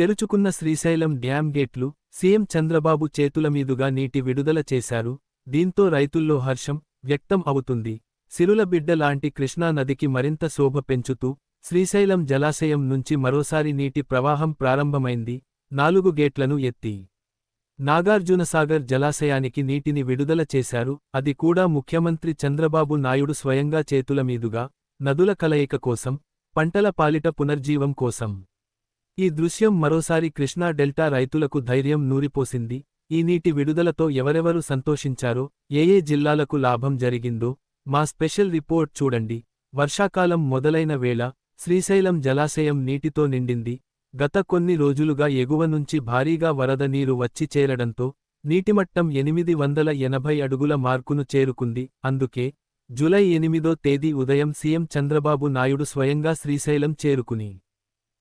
తెరుచుకున్న Srisailam dam గేట్లు CM Chandrababu చేతుల మీదుగా నీటి విడుదల చేశారు. దీంతో రైతుల్లో హర్షం వ్యక్తం అవుతుంది. సిరుల బిడ్డ లాంటి కృష్ణా నదికి మరింత శోభ పెంచుతూ శ్రీశైలం జలాశయం నుంచి మరోసారి నీటి ప్రవాహం ప్రారంభమైంది. నాలుగు గేట్లను ఎత్తి నాగార్జునసాగర్ జలాశయానికి నీటిని విడుదల చేశారు. అది కూడా ముఖ్యమంత్రి చంద్రబాబు నాయుడు స్వయంగా చేతుల మీదుగా నదుల కలయిక కోసం పంటల పాలిట పునర్జీవం కోసం. ఈ దృశ్యం మరోసారి కృష్ణా డెల్టా రైతులకు ధైర్యం నూరిపోసింది. ఈ నీటి విడుదలతో ఎవరెవరు సంతోషించారో ఏ ఏ జిల్లాలకు లాభం జరిగిందో మా స్పెషల్ రిపోర్ట్ చూడండి. వర్షాకాలం మొదలైన వేళ శ్రీశైలం జలాశయం నీటితో నిండింది. గత కొన్ని రోజులుగా ఎగువ నుంచి భారీగా వరద నీరు వచ్చి చేరడంతో నీటిమట్టం ఎనిమిది వందల ఎనభై అడుగుల మార్కును చేరుకుంది. అందుకే జులై ఎనిమిదో తేదీ ఉదయం సీఎం చంద్రబాబు నాయుడు స్వయంగా శ్రీశైలం చేరుకుని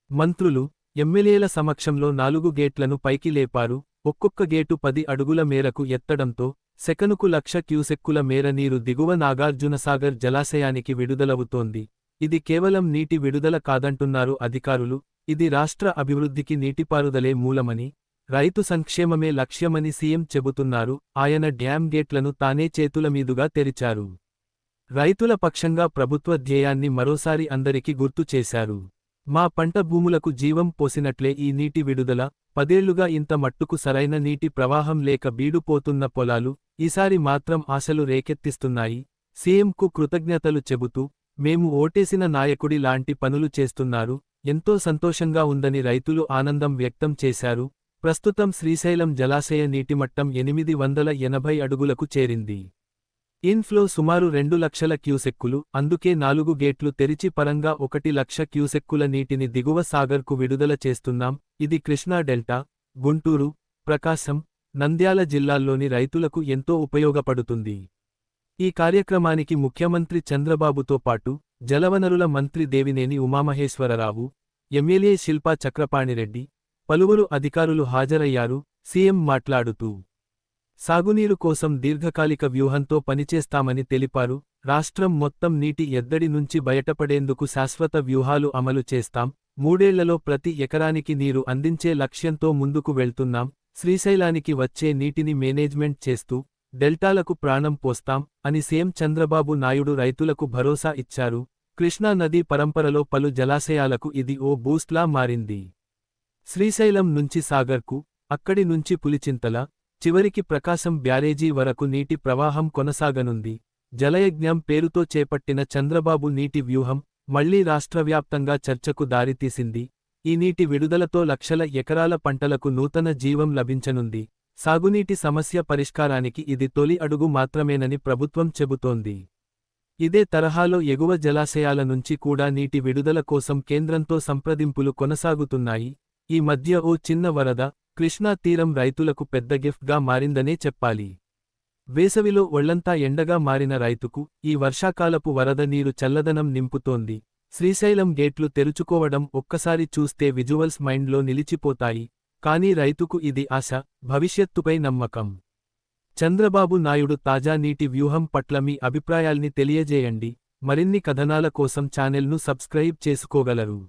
మంత్రులు ఎమ్మెల్యేల సమక్షంలో నాలుగు గేట్లను పైకి లేపారు. ఒక్కొక్క గేటు పది అడుగుల మేరకు ఎత్తడంతో సెకనుకు లక్ష క్యూసెక్కుల మేర నీరు దిగువ నాగార్జునసాగర్ జలాశయానికి విడుదలవుతోంది. ఇది కేవలం నీటి విడుదల కాదంటున్నారు అధికారులు. ఇది రాష్ట్ర అభివృద్ధికి నీటిపారుదలే మూలమని రైతు సంక్షేమమే లక్ష్యమని సీఎం చెబుతున్నారు. ఆయన డ్యాం గేట్లను తానే చేతుల మీదుగా తెరిచారు. రైతుల పక్షంగా ప్రభుత్వ ధ్యేయాన్ని మరోసారి అందరికి గుర్తు చేశారు. మా పంట భూములకు జీవం పోసినట్లే ఈ నీటి విడుదల. పదేళ్ళుగా ఇంత మట్టుకు సరైన నీటి ప్రవాహం లేక బీడుపోతున్న పొలాలు ఈసారి మాత్రం ఆశలు రేకెత్తిస్తున్నాయి. సీఎంకు కృతజ్ఞతలు చెబుతూ మేము ఓటేసిన నాయకుడి లాంటి పనులు చేస్తున్నారు. ఎంతో సంతోషంగా ఉందని రైతులు ఆనందం వ్యక్తం చేశారు. ప్రస్తుతం శ్రీశైలం జలాశయ నీటిమట్టం ఎనిమిది వందల ఎనభై అడుగులకు చేరింది. ఇన్ఫ్లో సుమారు రెండు లక్షల క్యూసెక్కులు అందుకే నాలుగు గేట్లు తెరిచి పరంగా ఒకటి లక్ష క్యూసెక్కుల నీటిని దిగువ సాగర్కు విడుదల చేస్తున్నాం. ఇది కృష్ణా డెల్టా గుంటూరు ప్రకాశం నంద్యాల జిల్లాల్లోని రైతులకు ఎంతో ఉపయోగపడుతుంది. ఈ కార్యక్రమానికి ముఖ్యమంత్రి చంద్రబాబుతో పాటు జలవనరుల మంత్రి దేవినేని ఉమామహేశ్వరరావు ఎమ్మెల్యే శిల్పా చక్రపాణిరెడ్డి పలువురు అధికారులు హాజరయ్యారు. సీఎం మాట్లాడుతూ సాగునీరు కోసం దీర్ఘకాలిక వ్యూహంతో పనిచేస్తామని తెలిపారు. రాష్ట్రం మొత్తం నీటి ఎద్దడి నుంచి బయటపడేందుకు శాశ్వత వ్యూహాలు అమలు చేస్తాం. మూడేళ్ళలో ప్రతి ఎకరానికి నీరు అందించే లక్ష్యంతో ముందుకు వెళ్తున్నాం. శ్రీశైలానికి వచ్చే నీటిని మేనేజ్మెంట్ చేస్తూ డెల్టాలకు ప్రాణం పోస్తాం అని సీఎం చంద్రబాబు నాయుడు రైతులకు భరోసా ఇచ్చారు. కృష్ణా నదీ పరంపరలో పలు జలాశయాలకు ఇది ఓ బూస్ట్లా మారింది. శ్రీశైలం నుంచి సాగర్కు అక్కడి నుంచి పులిచింతల చివరికి ప్రకాశం బ్యారేజీ వరకు నీటి ప్రవాహం కొనసాగనుంది. జలయజ్ఞం పేరుతో చేపట్టిన చంద్రబాబు నీటి వ్యూహం మళ్ళీ రాష్ట్రవ్యాప్తంగా చర్చకు దారితీసింది. ఈ నీటి విడుదలతో లక్షల ఎకరాల పంటలకు నూతన జీవం లభించనుంది. సాగునీటి సమస్య పరిష్కారానికి ఇది తొలి అడుగు మాత్రమేనని ప్రభుత్వం చెబుతోంది. ఇదే తరహాలో ఎగువ జలాశయాల నుంచి కూడా నీటి విడుదల కోసం కేంద్రంతో సంప్రదింపులు కొనసాగుతున్నాయి. ఈ మధ్య ఓ చిన్న వరద కృష్ణా తీరం రైతులకు పెద్ద గిఫ్ట్గా మారిందనే చెప్పాలి. వేసవిలో ఒళ్ళంతా ఎండగా మారిన రైతుకు ఈ వర్షాకాలపు వరద నీరు చల్లదనం నింపుతోంది. శ్రీశైలం గేట్లు తెరుచుకోవడం ఒక్కసారి చూస్తే విజువల్స్ మైండ్లో నిలిచిపోతాయి. కానీ రైతుకు ఇది ఆశ భవిష్యత్తుపై నమ్మకం. చంద్రబాబు నాయుడు తాజా నీటి వ్యూహం పట్ల మీ అభిప్రాయాల్ని తెలియజేయండి. మరిన్ని కథనాల కోసం ఛానెల్ను సబ్స్క్రైబ్ చేసుకోగలరు.